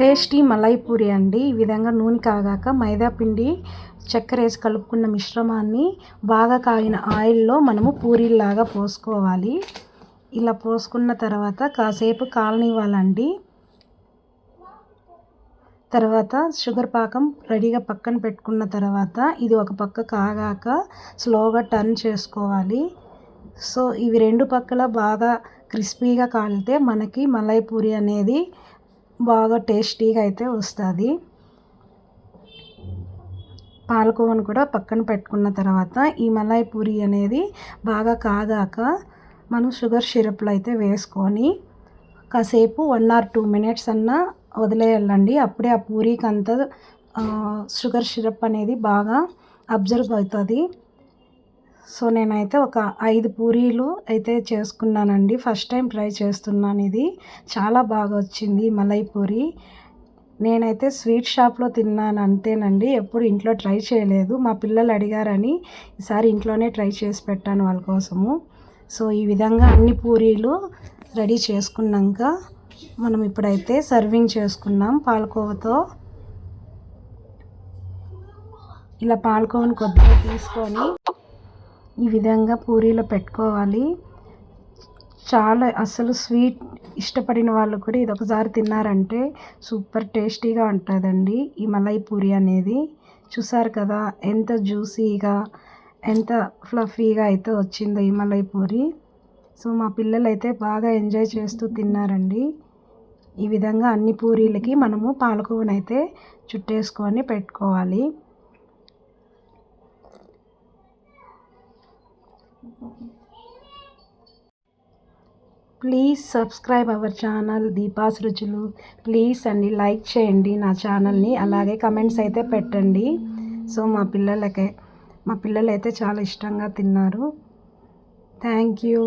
Tasty malai puri అండి. ఈ విధంగా నూనె కాగాక మైదా పిండి చక్కెర వేసి కలుపుకున్న మిశ్రమాన్ని బాగా కాగిన ఆయిల్లో మనము పూరీలాగా పోసుకోవాలి. ఇలా పోసుకున్న తర్వాత కాసేపు కాలనివ్వాలండి. తర్వాత షుగర్ పాకం రెడీగా పక్కన పెట్టుకున్న తర్వాత ఇది ఒక పక్క కాగాక స్లోగా టర్న్ చేసుకోవాలి. సో ఇవి రెండు పక్కల బాగా క్రిస్పీగా కాలితే మనకి మలై పూరి అనేది బాగా టేస్టీగా అయితే వస్తుంది. పాలకోవను కూడా పక్కన పెట్టుకున్న తర్వాత ఈ మలాయ్ పూరి అనేది బాగా కాగాక మనం షుగర్ సిరప్లు అయితే వేసుకొని కాసేపు వన్ ఆర్ టూ మినిట్స్ అన్న వదిలేయాలండి. అప్పుడే ఆ పూరీకి అంతా షుగర్ సిరప్ అనేది బాగా అబ్జర్వ్ అవుతుంది. సో నేనైతే ఒక ఐదు పూరీలు అయితే చేసుకున్నానండి. ఫస్ట్ టైం ట్రై చేస్తున్నాను ఇది. చాలా బాగా వచ్చింది మలై పూరి. నేనైతే స్వీట్ షాప్లో తిన్నాను అంతేనండి. ఎప్పుడు ఇంట్లో ట్రై చేయలేదు. మా పిల్లలు అడిగారని ఈసారి ఇంట్లోనే ట్రై చేసి పెట్టాను వాళ్ళ కోసము. సో ఈ విధంగా అన్ని పూరీలు రెడీ చేసుకున్నాక మనం ఇప్పుడైతే సర్వింగ్ చేసుకున్నాం పాలకోవతో. ఇలా పాలకోవను కొద్దిగా తీసుకొని ఈ విధంగా పూరీలో పెట్టుకోవాలి. చాలా అసలు స్వీట్ ఇష్టపడిన వాళ్ళు కూడా ఇది ఒకసారి తిన్నారంటే సూపర్ టేస్టీగా ఉంటుందండి ఈ మలై పూరి అనేది. చూసారు కదా ఎంత జ్యూసీగా ఎంత ఫ్లఫీగా అయితే వచ్చిందో ఈ మలై పూరి. సో మా పిల్లలు అయితే బాగా ఎంజాయ్ చేస్తూ తిన్నారండి. ఈ విధంగా అన్ని పూరీలకి మనము పాలకోవనైతే చుట్టేసుకొని పెట్టుకోవాలి. Please subscribe our channel Deepa's రుచులు ప్లీజ్ అండి లైక్ చేయండి నా ఛానల్ని అలాగే కమెంట్స్ అయితే పెట్టండి. సో మా పిల్లలకే మా పిల్లలు అయితే చాలా ఇష్టంగా తిన్నారు. Thank you